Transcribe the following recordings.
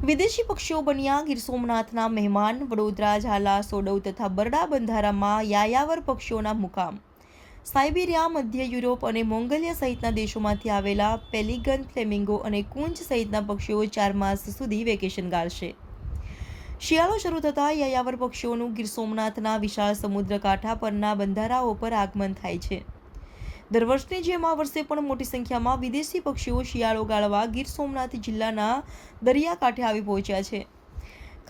વિદેશી પક્ષીઓ બન્યા. ગીર સોમનાથના મહેમાન, વડોદરા, ઝાલા, સોડવ તથા બરડા બંધારામાં યાયાવર પક્ષીઓના મુકામ. સાઇબિરિયા, મધ્ય યુરોપ અને મોંગોલિયા સહિતના દેશોમાંથી આવેલા પેલિગન, ફ્લેમિંગો અને કુંજ સહિતના પક્ષીઓ ચાર માસ સુધી વેકેશન ગાળશે. શિયાળો શરૂ થતાં યાયાવર પક્ષીઓનું ગીર સોમનાથના વિશાળ સમુદ્ર કાંઠા પરના બંધારાઓ પર આગમન થાય છે. દર વર્ષની જેમ આ વર્ષે પણ મોટી સંખ્યામાં વિદેશી પક્ષીઓ શિયાળો ગાળવા ગીર સોમનાથ જિલ્લાના દરિયાકાંઠે આવી પહોંચ્યા છે.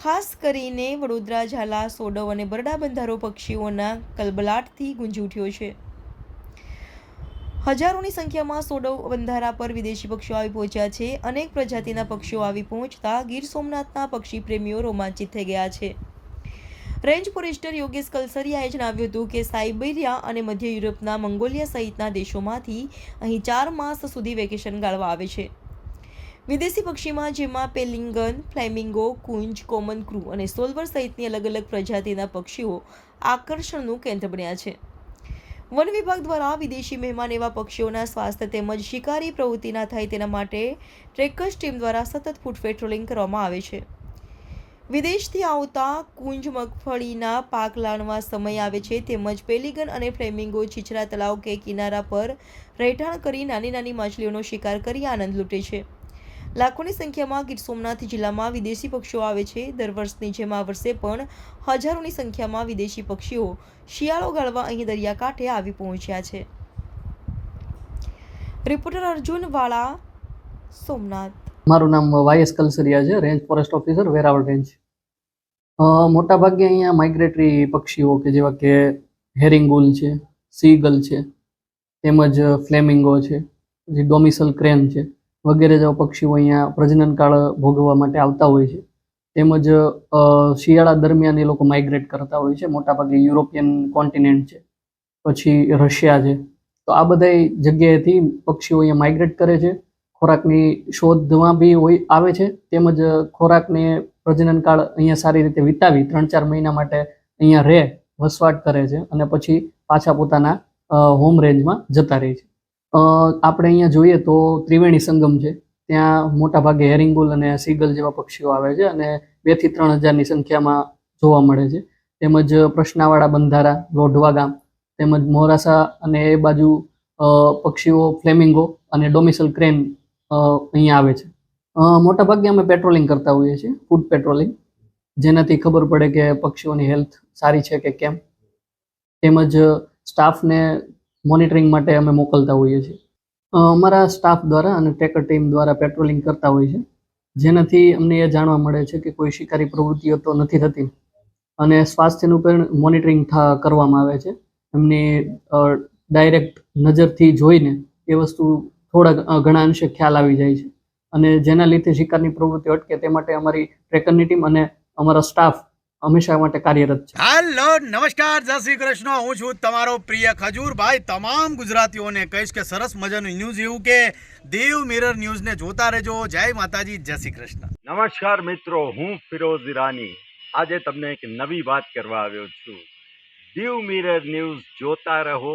ખાસ કરીને વડોદરા, ઝાલા, સોડવ અને બરડા બંધારો પક્ષીઓના કલબલાટથી ગુંજી ઉઠ્યો છે. હજારોની સંખ્યામાં સોડવ બંધારા પર વિદેશી પક્ષીઓ આવી પહોંચ્યા છે. અનેક પ્રજાતિના પક્ષીઓ આવી પહોંચતા ગીર સોમનાથના પક્ષી પ્રેમીઓ રોમાંચિત થઈ ગયા છે. રેન્જ ફોરેસ્ટર યોગેશ કલસરિયાએ જણાવ્યું હતું કે સાઇબેરિયા અને મધ્ય યુરોપના મંગોલિયા સહિતના દેશોમાંથી અહીં ચાર માસ સુધી વેકેશન ગાળવા આવે છે. વિદેશી પક્ષીમાં જેમાં પેલિંગન, ફ્લેમિંગો, કુંજ, કોમન ક્રૂ અને સોલ્વર સહિતની અલગ અલગ પ્રજાતિના પક્ષીઓ આકર્ષણનું કેન્દ્ર બન્યા છે. વન વિભાગ દ્વારા વિદેશી મહેમાન એવા પક્ષીઓના સ્વાસ્થ્ય તેમજ શિકારી પ્રવૃત્તિ ના થાય તેના માટે ટ્રેકર્સ ટીમ દ્વારા સતત ફૂટ પેટ્રોલિંગ કરવામાં આવે છે. વિદેશથી આવતા કુંજ મગફળીના પાક લાણવા સમય આવે છે તેમજ પેલિગન અને ફ્લેમિંગો છીછરા તળાવ કે કિનારા પર રહેઠાણ કરી નાની નાની માછલીઓનો શિકાર કરી આનંદ લૂંટે છે. લાખોની સંખ્યામાં ગીર સોમનાથ જિલ્લામાં વિદેશી પક્ષીઓ આવે છે. દર વર્ષની જેમ આ વર્ષે પણ હજારોની સંખ્યામાં વિદેશી પક્ષીઓ શિયાળો ગાળવા અહીં દરિયાકાંઠે આવી પહોંચ્યા છે. રિપોર્ટર અર્જુન વાળા, સોમનાથ. મારું નામ વાયએસ કલસરિયા છે range forest officer Veraval range મોટાભાગે અહીંયા માઇગ્રેટરી પક્ષીઓ કે જેવા કે હેરિંગુલ છે સીગલ છે, તેમજ ફ્લેમિંગો છે, પછી ડોમિસલ ક્રેન છે, વગેરે જેવા પક્ષીઓ અહીંયા પ્રજનન કાળ ભોગવવા માટે આવતા હોય છે. તેમજ શિયાળા દરમિયાન એ લોકો માઇગ્રેટ કરતા હોય છે, મોટાભાગે યુરોપિયન કોન્ટિનેન્ટ છે, પછી રશિયા છે. તો આ બધા જગ્યાએથી પક્ષીઓ અહીંયા માઇગ્રેટ કરે છે. ખોરાકની શોધમાં બી હોય, આવે છે. તેમજ ખોરાકને પ્રજનનકાળ અહીંયા સારી રીતે વિતાવી ત્રણ ચાર મહિના માટે અહીંયા રહે, વસવાટ કરે છે અને પછી પાછા પોતાના હોમ રેન્જમાં જતા રહે છે. આપણે અહીંયા જોઈએ તો ત્રિવેણી સંગમ છે. ત્યાં મોટા ભાગે હેરિંગુલ અને સીગલ જેવા પક્ષીઓ આવે છે અને બેથી ત્રણ હજારની સંખ્યામાં જોવા મળે છે. તેમજ પ્રશ્નાવાળા બંધારા, લોઢવા ગામ, તેમજ મોરાસા અને એ બાજુ પક્ષીઓ, ફ્લેમિંગો અને ડોમિસલ ક્રેન અહીંયા આવે છે. મોટાભાગે અમે પેટ્રોલિંગ કરતા હોઈએ છીએ ફૂડ પેટ્રોલિંગ જેનાથી ખબર પડે કે પક્ષીઓની હેલ્થ સારી છે કે કેમ. તેમજ સ્ટાફને મોનિટરિંગ માટે અમે મોકલતા હોઈએ છીએ. અમારા સ્ટાફ દ્વારા અને ટ્રેકર ટીમ દ્વારા પેટ્રોલિંગ કરતા હોય છે જેનાથી અમને એ જાણવા મળે છે કે કોઈ શિકારી પ્રવૃત્તિઓ તો નથી થતી. અને સ્વાસ્થ્યનું પણ મોનિટરિંગ કરવામાં આવે છે. એમની ડાયરેક્ટ નજરથી જોઈને એ વસ્તુ થોડા ઘણા અંશે ખ્યાલ આવી જાય છે. અને જેના લીધે શિકારની પ્રવૃત્તિ અટકે તે માટે અમારી ટ્રેકરની ટીમ અને અમારા સ્ટાફ હંમેશા માટે કાર્યરત છે. હેલો નમસ્કાર જય શ્રી કૃષ્ણ. હું છું તમારો પ્રિય ખજૂરભાઈ તમામ ગુજરાતીઓને કહીશ કે સરસ મજાનું ન્યૂઝ એવું કે દેવ મિરર ન્યૂઝને જોતા રહેજો. જય માતાજી જય શ્રી કૃષ્ણ. નમસ્કાર મિત્રો હું ફિરોઝ ઈરાની. આજે તમને એક નવી વાત કરવા આવ્યો છું. દીવ મિરર ન્યૂઝ જોતા રહો